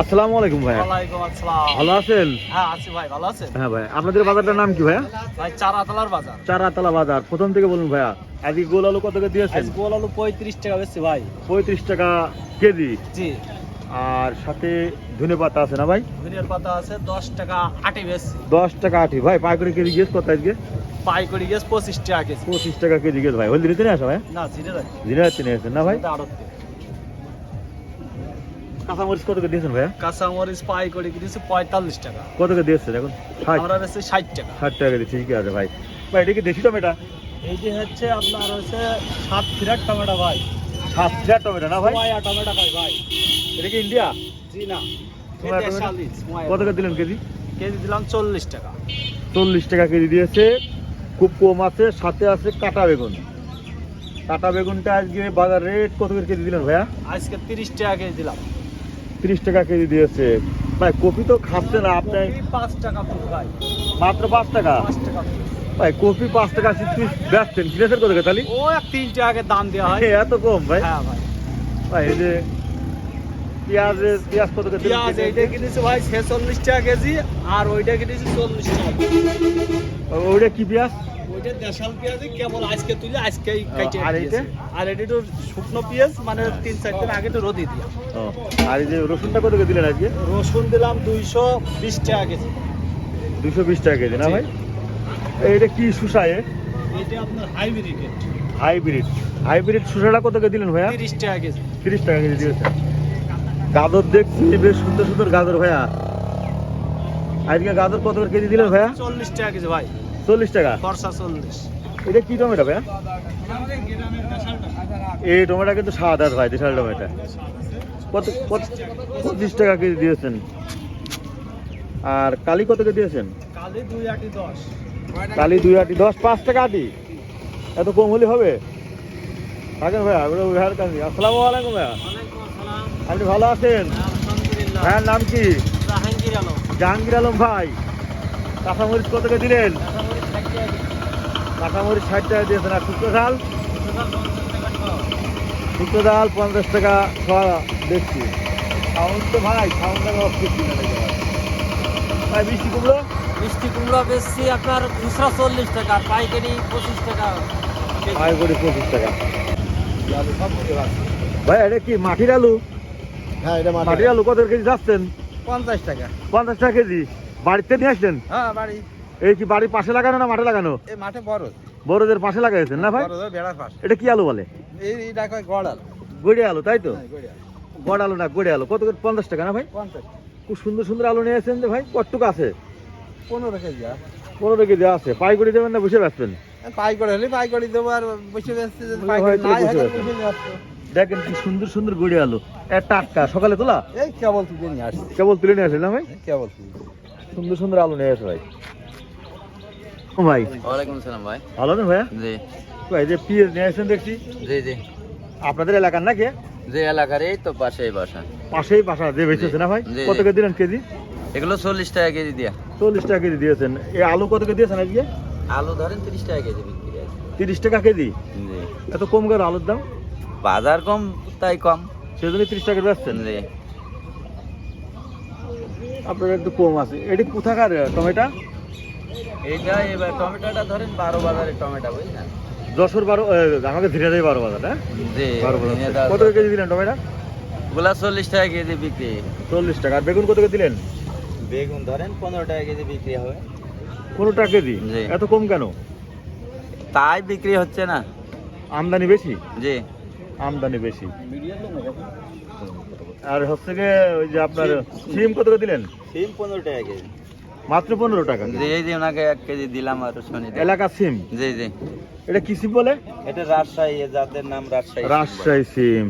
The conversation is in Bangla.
আসসালামু আলাইকুম ভাইয়া। ওয়ালাইকুম আসসালাম। ভালো আছেন? হ্যাঁ আছি ভাই ভালো আছেন? হ্যাঁ ভাই আপনাদের বাজারটার নাম কি ভাইয়া? ভাই চার বাজার। চারাতলা বাজার প্রথম থেকে বলুন ভাইয়া। আজকে গোল আলু কত করে দিয়েছেন? গোল আলু পঁয়ত্রিশ টাকা বেশি ভাই। পঁয়ত্রিশ টাকা কেজি। জি। আর সাথে ধনে পাতা আছে না ভাই? ধনিয়ার পাতা আছে দশ টাকা আটি বেশি। দশ টাকা আঠি ভাই পাইকারি কেজি গেছ কত আজকে? পাইকারি গেছে পঁচিশ টাকা কেজি। পঁচিশ টাকা কেজি গেছ ভাই। হলদি নিতে আসা ভাই না জিরে জিরা নিয়ে আসেন না ভাই? আড়ত। কাঁচামরিচ কত করে দিয়েছেন ভাইয়া? কাঁচামরিচ পাইকারি কিনেছি পঁয়তাল্লিশ টাকা। কত করে দিয়েছেন এখন? আমরা বেশি ষাট টাকা। ষাট টাকা কেজি ঠিক আছে ভাই। ভাই এটা কি দেশি টমেটো? এইটি হচ্ছে আপনার হচ্ছে সাত ফিরাট টমেটো ভাই। সাত হাজার টমেটো না ভাই? টমেটো খাই ভাই। এটা কি ইন্ডিয়া? জি না। কত করে দিলেন কেজি? কেজি দিলাম চল্লিশ টাকা। চল্লিশ টাকা কেজি দিয়েছে। খুব কম আছে সাথে আছে কাটা বেগুন। কাটা বেগুনটা আজকে বাজার রেট কত করে কেজি দিলেন ভাইয়া? আজকে তিরিশ টাকা কেজি দিলাম। তিরিশ টাকা কেজি দিয়েছে। ভাই কপি তো খাচ্ছে না আপনি পাঁচ টাকা ভাই। মাত্র পাঁচ টাকা? ভাই কপি পাঁচ টাকা পিস বেচছেন কিনেছেন কত তাহলে ও এক তিন টাকা দাম দেওয়া হয়। এত কম ভাই? হ্যাঁ ভাই। ভাই এই যে পেঁয়াজের পেঁয়াজ কত করে পেঁয়াজ এইটা কিনেছি ভাই ছেচল্লিশ টাকা কেজি আর ওইটা কিনেছি চল্লিশ টাকা ওইটা কি পেঁয়াজ? দেশাল কেবল আজকে তুলে আজকেই কেটে আর এটা তো শুকনো পেঁয়াজ মানে তিন চার দিন আগে তো রোদে দিয়া। আর এই যে রসুনটা কত করে দিলেন আজকে? রসুন দিলাম দুইশো বিশ টাকা কেজি। দুশো বিশ টাকা কেজি না। ভাই? কি শুষায় এটা আপনার হাইব্রিড। হাইব্রিড। হাইব্রিড শুষাটা কত করে দিলেন ভাইয়া? তিরিশ টাকা কেজি। তিরিশ টাকা কেজি দিয়েছে গাজর দেখছি বেশ সুন্দর সুন্দর গাজর ভাইয়া। আজকে গাজর কত করে কেজি দিলেন ভাইয়া? চল্লিশ টাকা কেজি ভাই। চল্লিশ টাকা? খরচা চল্লিশ। এটা কি টমেটো ভাইয়া? এই টমেটো কিন্তু সাত হাত ভাই দেশাল টমেটো। কত পঁচিশ টাকা কেজি দিয়েছেন। আর কালি কত কেজি দিয়েছেন? কালি দুই আটি দশ। পাঁচ টাকা আটি। এত কম হলে হবে? থাকেন ভাইয়া ওটা ভাইয়ার কাছে আসসালামু আলাইকুম ভাইয়া। আপনি ভালো আছেন? ভাইয়ার নাম কি? জাহাঙ্গীর আলম। জাহাঙ্গীর আলম ভাই কাঁচামরিচ কত করে দিলেন কাঁচামরিচ ষাট টাকা দিয়েছেন আর শুক্তো ডাল শুক্তো ডাল পঞ্চাশ টাকা খাওয়া দেখছি সাউন্ড তো ভাই সাউন্ডটা অফ করছি ভাই? ভাই মিষ্টি কুমড়ো? মিষ্টি কুমড়া বেশি আপনার খুচরা চল্লিশ টাকা পাইকারি পঁচিশ টাকা। ভাই করে পঁচিশ টাকা। ভাই এটা কি মাটির আলু? হ্যাঁ এটা মাটির আলু কত কেজি যাচ্ছেন? পঞ্চাশ টাকা। পঞ্চাশ টাকা কেজি। বাড়িতে নিয়ে আসলেন? হ্যাঁ বাড়ি। এই কি বাড়ির পাশে লাগানো না মাঠে লাগানো? এই মাঠে বড়। বড়দের পাশে লাগাইছেন না ভাই? বড় বেড়ার পাশ। এটা কি আলু বলে? এই এটা কয় গড়াল গড়ে আলু তাই তো? হ্যাঁ, গড় আলু। না গড়ে আলু। কত করে? পঞ্চাশ টাকা না ভাই? পঞ্চাশ। খুব সুন্দর সুন্দর আলু নিয়ে আসছেন যে ভাই কতটুক আছে? পনেরো কেজি পনেরো কেজি আছে। পাই করে দেবেন না বসে বেচবেন? পাই করে হলে পাই করে দেবো আর বসে। দেখেন কি সুন্দর সুন্দর গড়ে আলু। এ টাটকা। সকালে তোলা? এই কেবল তুলে নিয়ে আসছে। কেবল তুলে নিয়ে আসেন না ভাই? কেবল সুন্দর সুন্দর আলু নিয়ে আসে ভাই। ভাই। ওয়ালাইকুম সালাম ভাই। ভালো আছেন ভাইয়া? জি। ভাই যে পিএস নিয়ে আসেন দেখছি। জি জি। আপনাদের এলাকার নাকি? যে এলাকার এই তো পাশেই বাসা। পাশেই বাসা যে বেঁচেছে না ভাই? কত। করে দিলেন কেজি? এগুলো চল্লিশ টাকা কেজি দিয়া। চল্লিশ টাকা কেজি দিয়েছেন। এই আলু কত করে দিয়েছেন আজকে? আলু ধরেন তিরিশ টাকা কেজি বিক্রি তিরিশ টাকা কেজি? এত কম করে আলুর দাম? বাজার কম তাই কম। সেজন্য তিরিশ টাকা বেচছেন? জি। আপনার একটু কম আছে। এটি কোথাকার টমেটো? এবার টমেটোটা ধরেন বারো বাজারে টমেটো বুঝলেন? যশোর বারো ধীরে ধীরে বারো বাজার হ্যাঁ? জি বারো বাজার। কত কেজি দিলেন টমেটো? গুলা চল্লিশ টাকা কেজি বিক্রি। চল্লিশ টাকা। আর বেগুন কত করে দিলেন? বেগুন ধরেন পনেরো টাকা কেজি বিক্রি হবে। পনেরো টাকা কেজি। এত কম কেন? তাই বিক্রি হচ্ছে না। আমদানি বেশি? জি। আমদানি বেশি। আর হচ্ছে গিয়ে ওই যে আপনার সিম কত করে দিলেন? সিম পনেরো টাকা কেজি। মাত্র পনেরো টাকা জি এই যে ওনাকে এক কেজি দিলাম আর শুনি এলাকা সিম? জি জি। এটা কি সিম বলে? এটা রাজশাহী জাতের নাম রাজশাহী রাজশাহী সিম।